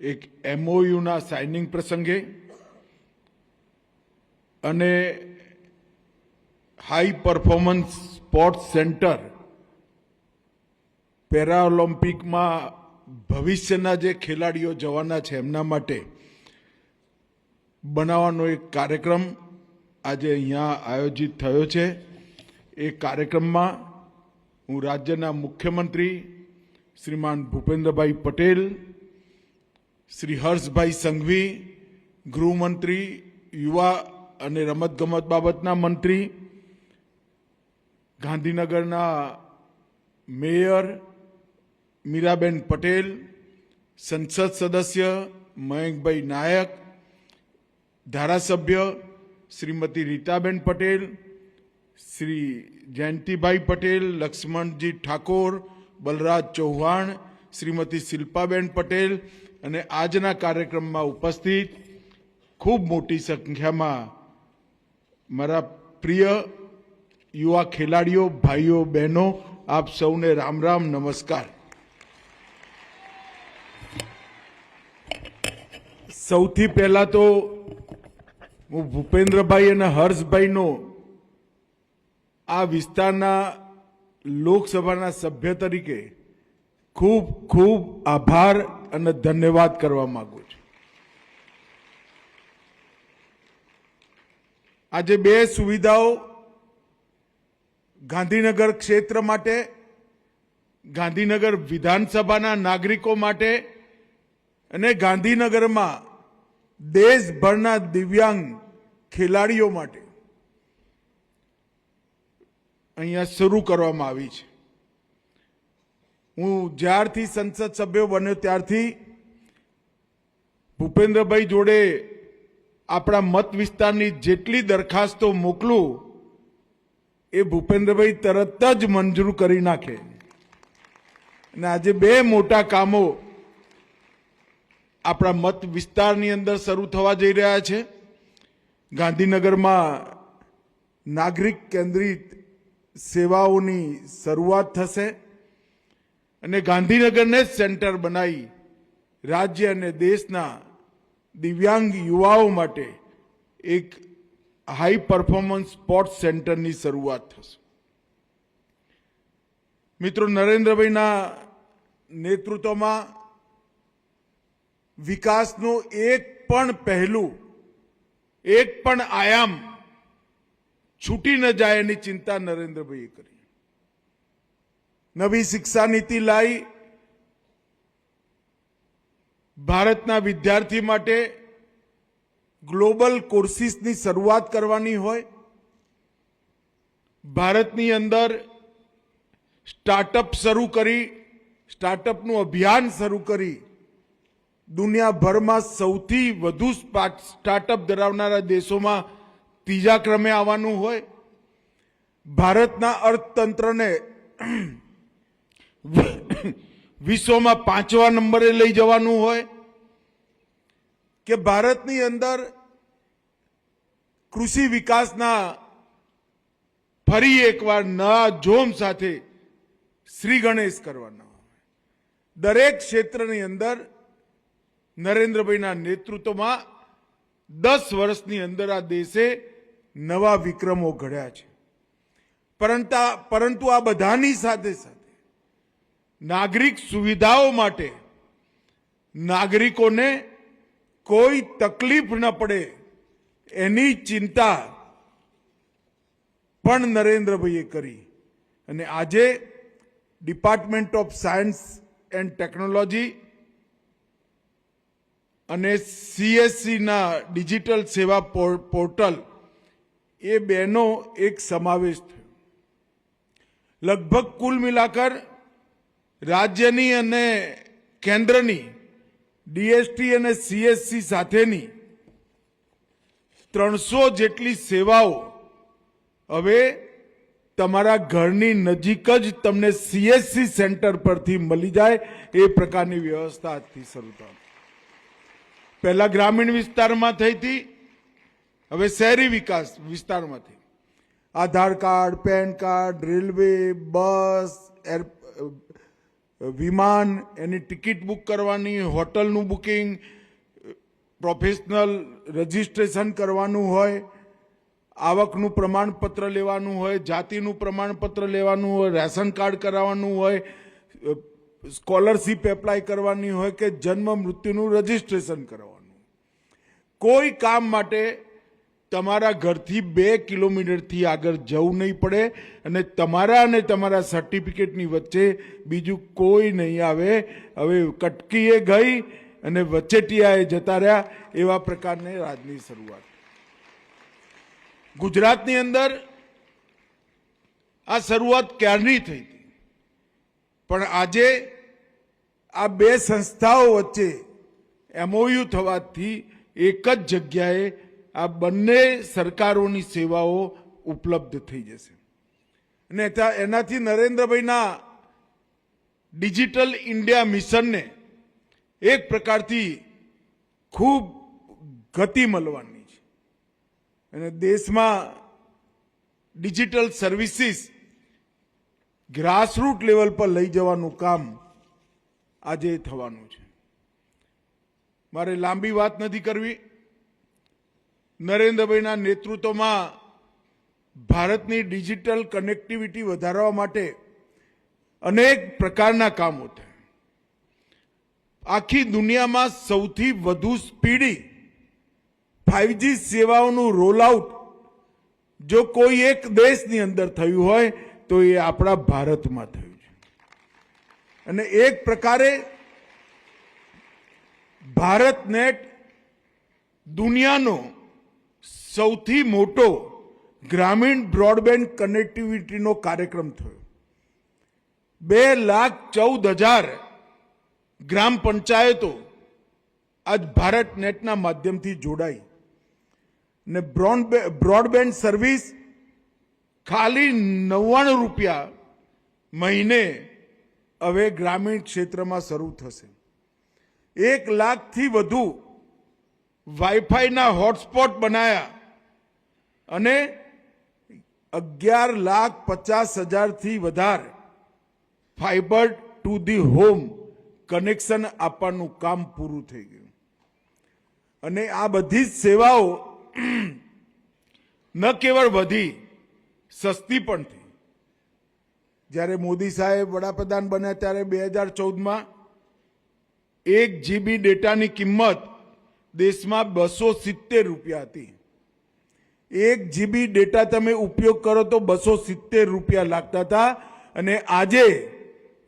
એક એમઓયુના સાઇનિંગ પ્રસંગે અને હાઈ પરફોર્મન્સ સ્પોર્ટ્સ સેન્ટર પેરાઓલિમ્પિકમાં ભવિષ્યના જે ખેલાડીઓ જવાના છે એમના માટે બનાવવાનો એક કાર્યક્રમ આજે અહીંયા આયોજિત થયો છે. એ કાર્યક્રમમાં હું રાજ્યના મુખ્યમંત્રી શ્રીમાન ભૂપેન્દ્રભાઈ પટેલ શ્રી હર્ષભાઈ સંઘવી, ગૃહમંત્રી, યુવા અને રમતગમત બાબતના મંત્રી, ગાંધીનગરના મેયર મીરાબેન પટેલ, સંસદ સદસ્ય મયંકભાઈ નાયક, ધારાસભ્ય શ્રીમતી રીતાબેન પટેલ, શ્રી જયંતિભાઈ પટેલ, લક્ષ્મણજી ઠાકોર, બલરાજ ચૌહાણ, શ્રીમતી શિલ્પાબેન પટેલ અને આજના કાર્યક્રમમાં ઉપસ્થિત ખૂબ મોટી સંખ્યામાં મારા પ્રિય યુવા ખેલાડીઓ, ભાઈઓ, બહેનો, આપ સૌને રામ રામ, નમસ્કાર. સૌથી પહેલા તો હું ભૂપેન્દ્રભાઈ અને હર્ષભાઈનો આ વિસ્તારના લોકસભાના સભ્ય તરીકે ખૂબ ખૂબ આભાર અને ધન્યવાદ કરવા માંગુ છું. આજે બે સુવિધાઓ ગાંધીનગર ક્ષેત્ર માટે, ગાંધીનગર વિધાનસભાના નાગરિકો માટે અને ગાંધીનગરમાં દેશભરના દિવ્યાંગ ખેલાડીઓ માટે અહીંયા શરૂ કરવામાં આવી છે. હું જ્યારથી સંસદ સભ્ય બન્યો ત્યારથી ભૂપેન્દ્રભાઈ જોડે આપણા મત વિસ્તારની જેટલી દરખાસ્તો મોકલું, એ ભૂપેન્દ્રભાઈ તરત જ મંજૂર કરી નાખે. અને આજે બે મોટા કામો આપણા મત વિસ્તારની અંદર શરૂ થવા જઈ રહ્યા છે. ગાંધીનગરમાં નાગરિક કેન્દ્રિત સેવાઓની શરૂઆત થશે. અને ગાંધીનગરને જ સેન્ટર બનાવી રાજ્ય અને દેશના દિવ્યાંગ યુવાઓ માટે એક હાઈ પરફોર્મન્સ સ્પોર્ટ્સ સેન્ટરની શરૂઆત થશે. મિત્રો, નરેન્દ્રભાઈના નેતૃત્વમાં વિકાસનું એક પણ પહેલું, એક પણ આયામ છૂટી ન જાય એની ચિંતા નરેન્દ્રભાઈએ કરી. નવી શિક્ષા નીતિ લાવી ભારતના વિદ્યાર્થી માટે ગ્લોબલ કોર્સિસની શરૂઆત કરવાની હોય. ભારતની અંદર સ્ટાર્ટઅપ શરૂ કરી, સ્ટાર્ટઅપનું અભિયાન શરૂ કરી દુનિયાભરમાં સૌથી વધુ સ્ટાર્ટઅપ ધરાવનારા દેશોમાં ત્રીજા ક્રમે આવવાનું હોય. ભારતના અર્થતંત્રને વિશ્વમાં પાંચવા નંબરે લઈ જવાનું હોય કે ભારતની અંદર કૃષિ વિકાસના ફરી એકવાર નવા જોમ સાથે શ્રી ગણેશ કરવાના હોય. દરેક ક્ષેત્રની અંદર નરેન્દ્રભાઈના નેતૃત્વમાં દસ વર્ષની અંદર આ દેશે નવા વિક્રમો ઘડ્યા છે. પરંતુ પરંતુ આ બધાની સાથે સાથે નાગરિક સુવિધાઓ માટે નાગરિકોને કોઈ તકલીફ ન પડે એની ચિંતા પણ નરેન્દ્રભાઈએ કરી. અને આજે department of science and technology અને સીએસસીના ડિજિટલ સેવા પોર- પોર્ટલ એ બેનો એક સમાવેશ થયો. લગભગ કુલ મિલાકર રાજ્યની અને કેન્દ્રની, ડીએસટી અને સીએસસી સાથેની ત્રણસો જેટલી સેવાઓ હવે તમારા ઘરની નજીક જ તમને સીએસસી સેન્ટર પરથી મળી જાય એ પ્રકારની વ્યવસ્થા આજથી શરૂ થાય પહેલા ગ્રામીણ વિસ્તારમાં થઈ હતી, હવે શહેરી વિકાસ વિસ્તારમાંથી Aadhaar card, PAN card, railway, bus, air વિમાન, એની ટિકિટ બુક કરવાની, હોટલનું બુકિંગ, પ્રોફેશનલ રજિસ્ટ્રેશન કરવાનું હોય, આવકનું પ્રમાણપત્ર લેવાનું હોય, જાતિનું પ્રમાણપત્ર લેવાનું હોય, રેશન કાર્ડ કરાવવાનું હોય, સ્કોલરશીપ એપ્લાય કરવાની હોય કે જન્મ, મૃત્યુનું રજિસ્ટ્રેશન કરવાનું. કોઈ કામ માટે તમારા ઘરથી બે કિલોમીટરથી આગળ જવું નહીં પડે અને તમારા અને તમારા સર્ટિફિકેટની વચ્ચે બીજું કોઈ નહીં આવે. હવે કટકીએ ગઈ અને વચેટિયાએ જતા રહ્યા એવા પ્રકારની રાજની શરૂઆત. ગુજરાતની અંદર આ શરૂઆત ક્યારની થઈ હતી? પણ આજે આ બે સંસ્થાઓ વચ્ચે એમઓયુ થવાથી એક જ જગ્યાએ આ બંને સરકારોની સેવાઓ ઉપલબ્ધ થઈ જશે. અને એનાથી નરેન્દ્રભાઈના ડિજિટલ ઇન્ડિયા મિશનને એક પ્રકારથી ખૂબ ગતિ મળવાની છે. અને દેશમાં ડિજિટલ સર્વિસીસ ગ્રાસરૂટ લેવલ પર લઈ જવાનું કામ આજે થવાનું છે. મારે લાંબી વાત નથી કરવી. નરેન્દ્રભાઈના નેતૃત્વમાં ભારતની ડિજિટલ કનેક્ટિવિટી વધારવા માટે અનેક પ્રકારના કામો થયા. આખી દુનિયામાં સૌથી વધુ સ્પીડી ફાઇવજી સેવાઓનું રોલઆઉટ જો કોઈ એક દેશની અંદર થયું હોય તો એ આપણા ભારતમાં થયું છે. અને એક પ્રકારે ભારત નેટ દુનિયાનો સૌથી મોટો ગ્રામીણ બ્રોડબેન્ડ કનેક્ટિવિટીનો કાર્યક્રમ થયો. બે લાખ ચૌદ હજાર ગ્રામ પંચાયતો આજ ભારત નેટના માધ્યમથી જોડાઈ. ને બ્રોડબેન્ડ સર્વિસ ખાલી નવ્વાણું રૂપિયા મહિને હવે ગ્રામીણ ક્ષેત્રમાં શરૂ થશે. એક લાખથી વધુ વાઈફાઈના હોટસ્પોટ બનાયા. અને અગિયાર લાખ પચાસ હજારથી વધારે fibre to the home connection આપવાનું કામ પૂરું થઈ ગયું. અને આ બધી જ સેવાઓ ન કેવળ વધી, સસ્તી પણ થઈ. જ્યારે મોદી સાહેબ વડાપ્રધાન બન્યા ત્યારે બે હજાર ચૌદમાં એક જીબી ડેટાની કિંમત દેશમાં બસો સિત્તેર રૂપિયા હતી. એક જીબી ડેટા તમે ઉપયોગ કરો તો બસો સિત્તેર રૂપિયા લાગતા હતા. અને આજે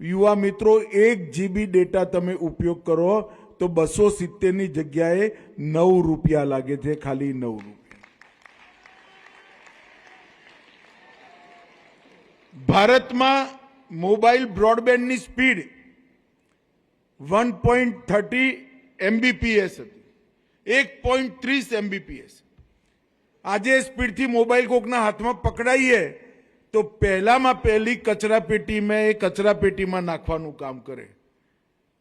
યુવા મિત્રો એક જીબી ડેટા તમે ઉપયોગ કરો તો બસો સિત્તેરની જગ્યાએ નવ રૂપિયા લાગે છે, ખાલી નવ રૂપિયા. ભારતમાં mobile બ્રોડબેન્ડની speed one point thirty Mbps હતી. એક પોઈન્ટ ત્રીસ એમબીપીએસ. આજે સ્પીડથી મોબાઈલ કોકના હાથમાં પકડાઈએ, તો પહેલામાં પહેલી કચરા પેટીમાં એ કચરા પેટીમાં નાખવાનું કામ કરે.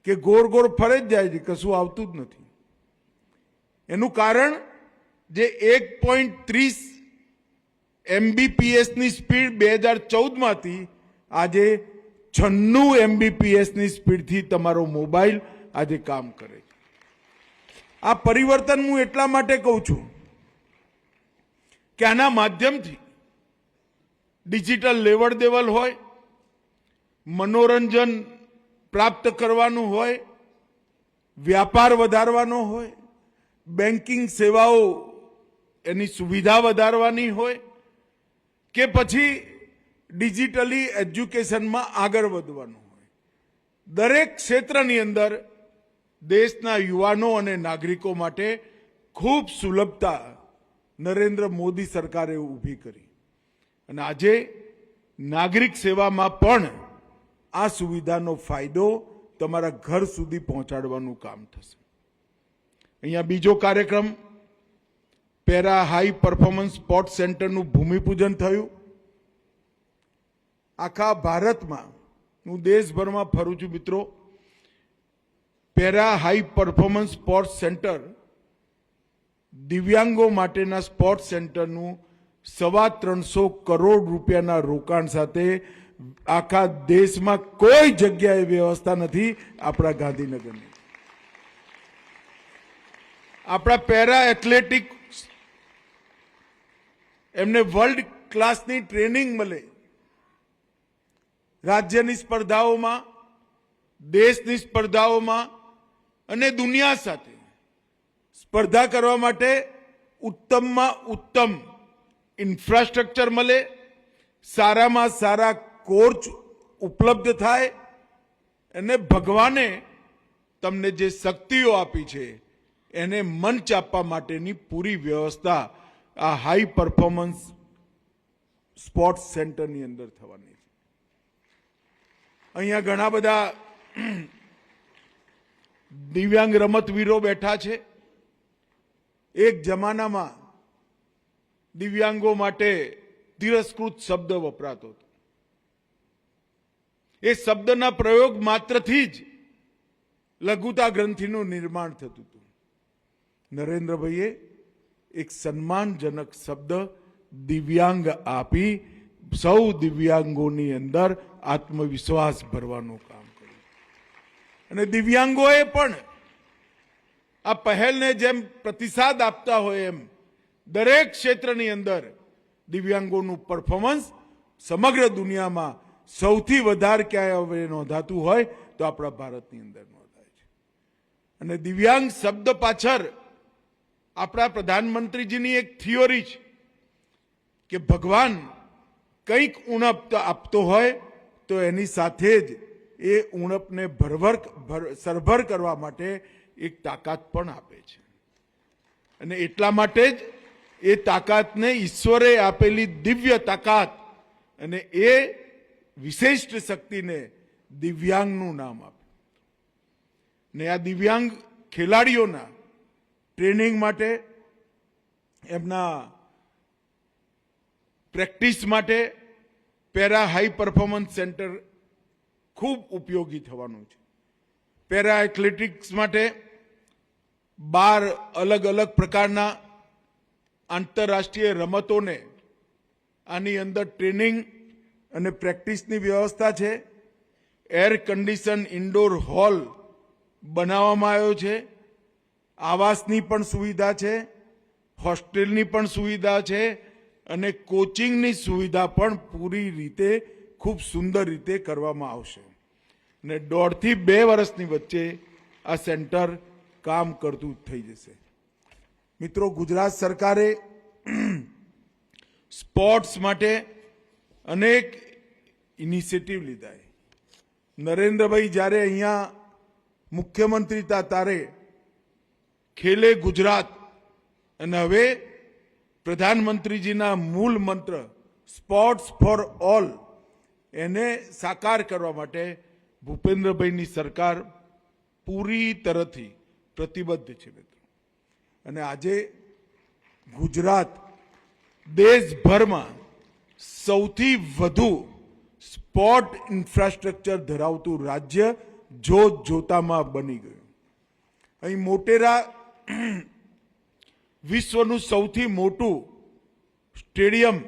કે ગોળ ગોળ ફરે જ જાય છે, કશું આવતું જ નથી. એનું કારણ જે એક પોઈન્ટ ત્રીસ એમબીપીએસની સ્પીડ બે હજાર ચૌદમાં હતી આજે છન્નું એમબીપીએસની સ્પીડથી તમારો મોબાઈલ આજે કામ કરે છે. આ પરિવર્તન હું એટલા માટે કહું છું કે આના માધ્યમથી ડિજિટલ લેવડ દેવડ હોય, મનોરંજન પ્રાપ્ત કરવાનું હોય, વ્યાપાર વધારવાનો હોય બેન્કિંગ સેવાઓ એની સુવિધા વધારવાની હોય, કે પછી ડિજિટલી એજ્યુકેશનમાં આગળ વધવાનું હોય. દરેક ક્ષેત્રની અંદર દેશના યુવાનો અને નાગરિકો માટે ખૂબ સુલભતા નરેન્દ્ર મોદી સરકારે ઊભી કરી. અને આજે નાગરિક સેવામાં પણ આ સુવિધાનો ફાયદો તમારા ઘર સુધી પહોંચાડવાનું કામ થશે. અહીંયા બીજો કાર્યક્રમ, પેરા હાઈ પરફોર્મન્સ સ્પોર્ટ સેન્ટરનું ભૂમિપૂજન થયું. આખા ભારતમાં, હું દેશભરમાં ફરું છું મિત્રો, para high performance sport centre દિવ્યાંગો માટેના સ્પોર્ટ સેન્ટરનું સવા ત્રણસો કરોડ રૂપિયાના રોકાણ સાથે આખા દેશમાં કોઈ જગ્યાએ વ્યવસ્થા નથી આપણા ગાંધીનગરની. આપણા પેરા એથ્લેટિક એમને વર્લ્ડ ક્લાસની ટ્રેનિંગ મળે. રાજ્યની સ્પર્ધાઓમાં, દેશની સ્પર્ધાઓમાં અને દુનિયા સાથે. સ્પર્ધા કરવા માટે ઉત્તમમાં ઉત્તમ ઇન્ફ્રાસ્ટ્રક્ચર મળે, સારામાં સારા કોર્ચ ઉપલબ્ધ થાય અને ભગવાને તમને જે શક્તિઓ આપી છે, એને મંચ આપવા માટેની પૂરી વ્યવસ્થા આ હાઈ પરફોર્મન્સ સ્પોર્ટ્સ સેન્ટરની અંદર થવાની છે. અહીંયા ઘણા બધા દિવ્યાંગ રમતવીરો બેઠા છે. એક જમાનામાં દિવ્યાંગો માટે તિરસ્કૃત શબ્દ વપરાતો હતો. એ શબ્દના પ્રયોગ માત્રથી જ લઘુતા ગ્રંથિનું નિર્માણ થતું હતું. નરેન્દ્રભાઈએ એક સન્માનજનક શબ્દ દિવ્યાંગ આપી સૌ દિવ્યાંગોની અંદર આત્મવિશ્વાસ ભરવાનું કામ કર્યું. અને દિવ્યાંગોએ પણ આ પહેલને જેમ પ્રતિસાદ આપતા હોય એમ દરેક ક્ષેત્રની અંદર દિવ્યાંગોનું પરફોર્મન્સ સમગ્ર દુનિયામાં સૌથી વધારે ક્યાંય હવે નોંધાતું હોય તો આપણા ભારતની અંદર નોંધાય છે. અને દિવ્યાંગ શબ્દ પાછળ આપણા પ્રધાનમંત્રીજીની એક થિયોરી છે કે ભગવાન કંઈક ઉણપ આપતો હોય તો એની સાથે જ એ ઉણપને ભરભર સરભર કરવા માટે એક તાકાત પણ આપે છે. અને એટલા માટે જ એ તાકાતને ઈશ્વરે આપેલી દિવ્ય તાકાત અને એ વિશિષ્ટ શક્તિને દિવ્યાંગનું નામ આપ્યું ને આ દિવ્યાંગ ખેલાડીઓના ટ્રેનિંગ માટે, એમના પ્રેક્ટિસ માટે પેરા હાઈ પરફોર્મન્સ સેન્ટર ખૂબ ઉપયોગી થવાનું છે. પેરા એથ્લેટિક્સ માટે બાર અલગ અલગ પ્રકારના આંતરરાષ્ટ્રીય રમતોને આની અંદર ટ્રેનિંગ અને પ્રેક્ટિસની વ્યવસ્થા છે. એર કન્ડિશન ઇન્ડોર હોલ બનાવવામાં આવ્યો છે. આવાસની પણ સુવિધા છે. હોસ્ટેલની પણ સુવિધા છે અને કોચિંગની સુવિધા પણ પૂરી રીતે ખૂબ સુંદર રીતે કરવામાં આવશે. ને દોઢથી બે વર્ષની વચ્ચે આ સેન્ટર કામ કરતું થઈ જશે. મિત્રો, ગુજરાત સરકારે સ્પોર્ટ્સ માટે અનેક ઇનિશિયેટિવ લીધા નરેન્દ્રભાઈ, જ્યારે અહીંયા મુખ્યમંત્રી હતા, ત્યારે ખેલે ગુજરાત. અને હવે પ્રધાનમંત્રીજીના મૂળ મંત્ર, સ્પોર્ટ્સ ફોર ઓલ એને સાકાર કરવા માટે ભૂપેન્દ્રભાઈની સરકાર પૂરી તરફથી પ્રતિબદ્ધ છે મિત્રો. અને આજે ગુજરાત દેશભરમાં સૌથી વધુ સ્પોર્ટ ઇન્ફ્રાસ્ટ્રક્ચર ધરાવતું રાજ્ય જોત જોતામાં બની ગયું. અહીં મોટેરા વિશ્વનું સૌથી મોટું સ્ટેડિયમ,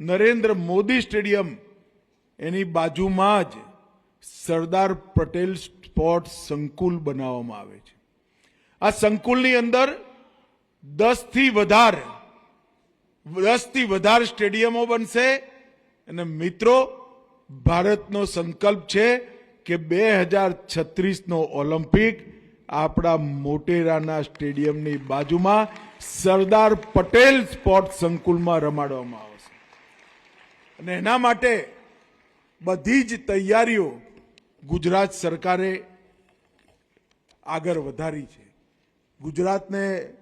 નરેન્દ્ર મોદી સ્ટેડિયમ, એની બાજુમાં જ સરદાર પટેલ સ્પોર્ટ્સ સંકુલ બનાવવામાં આવે છે. આ સંકુલની અંદર દસથી વધાર વધાર વધારે સ્ટેડિયમો બનશે. અને મિત્રો, ભારતનો સંકલ્પ છે કે બે હજાર છત્રીસનો ઓલિમ્પિક આપણા મોટેરાના સ્ટેડિયમની બાજુમાં સરદાર પટેલ સ્પોર્ટ સંકુલમાં રમાડવામાં આવશે. અને એના માટે બધી જ તૈયારીઓ ગુજરાત સરકારે આગળ વધારી છે. ગુજરાતને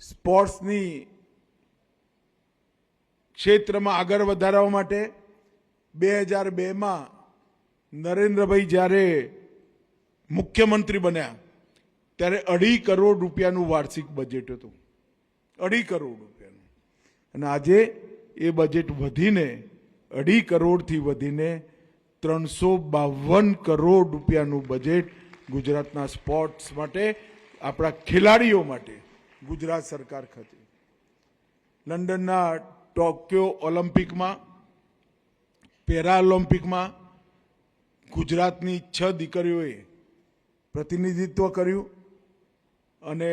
સ્પોર્ટ્સની ક્ષેત્રમાં આગળ વધારવા માટે બે હજાર બેમાં નરેન્દ્રભાઈ જ્યારે મુખ્યમંત્રી બન્યા, ત્યારે અઢી કરોડ રૂપિયાનું વાર્ષિક બજેટ હતું. અઢી કરોડ રૂપિયાનું. અને આજે એ બજેટ વધીને અઢી કરોડથી વધીને ત્રણસો બાવન કરોડ રૂપિયાનું બજેટ ગુજરાતના સ્પોર્ટ્સ માટે આપણા ખેલાડીઓ માટે ગુજરાત સરકાર ખાતે. લંડનના ટોક્યો ઓલિમ્પિકમાં પેરા ઓલિમ્પિકમાં ગુજરાતની છ દીકરીઓએ પ્રતિનિધિત્વ કર્યું અને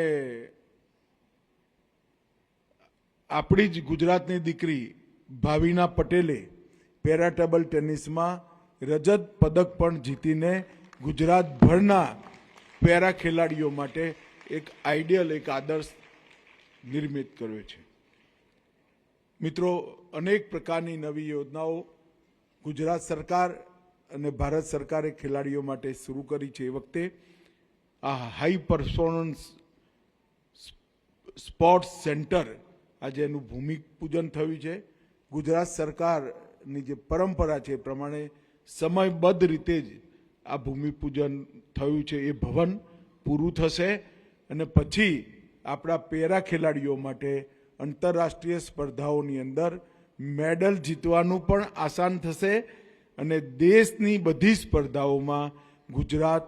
આપણી જ ગુજરાતની દીકરી ભાવિના પટેલે પેરા ટેબલ ટેનિસમાં રજત પદક પણ જીતીને ગુજરાતભરના પેરા ખેલાડીઓ માટે એક આઈડિયલ, એક આદર્શ નિર્મિત કર્યો છે. મિત્રો, અનેક પ્રકારની નવી યોજનાઓ ગુજરાત સરકાર અને ભારત સરકારે ખેલાડીઓ માટે શરૂ કરી છે. એ વખતે આ હાઈ પરફોર્મન્સ સ્પોર્ટ્સ સેન્ટર આજે એનું ભૂમિપૂજન થયું છે. ગુજરાત સરકારની જે પરંપરા છે એ પ્રમાણે સમયબદ્ધ રીતે જ આ ભૂમિપૂજન થયું છે એ ભવન પૂરું થશે અને પછી આપણા પેરા ખેલાડીઓ માટે આંતરરાષ્ટ્રીય સ્પર્ધાઓની અંદર મેડલ જીતવાનું પણ આસાન થશે અને દેશની બધી સ્પર્ધાઓમાં ગુજરાત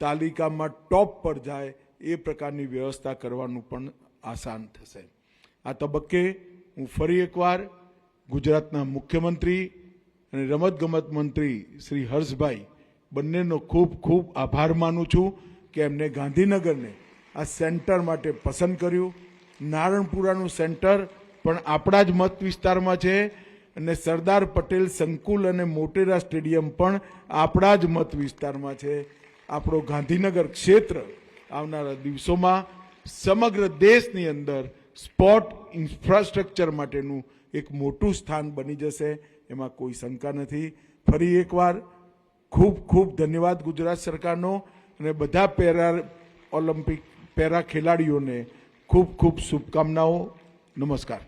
તાલિકામાં ટોપ પર જાય એ પ્રકારની વ્યવસ્થા કરવાનું પણ આસાન થશે. આ તબક્કે હું ફરી એકવાર ગુજરાતના મુખ્યમંત્રી અને રમતગમત મંત્રી શ્રી હર્ષભાઈ બંનેનો ખૂબ ખૂબ આભાર માનું છું કે એમને ગાંધીનગરને આ સેન્ટર માટે પસંદ કર્યું. નારણપુરાનું સેન્ટર પણ આપણા જ મત વિસ્તારમાં છે અને સરદાર પટેલ સંકુલ અને મોટેરા સ્ટેડિયમ પણ આપણા જ મત વિસ્તારમાં છે. આપણો ગાંધીનગર ક્ષેત્ર આવનારા દિવસોમાં સમગ્ર દેશની અંદર સ્પોટ ઇન્ફ્રાસ્ટ્રક્ચર માટેનું એક મોટું સ્થાન બની જશે. એમાં કોઈ શંકા નથી. ફરી એકવાર ખૂબ ખૂબ ધન્યવાદ ગુજરાત સરકારનો અને બધા પેરા ઓલિમ્પિક પેરા ખેલાડીઓને ખૂબ ખૂબ શુભકામનાઓ. નમસ્કાર.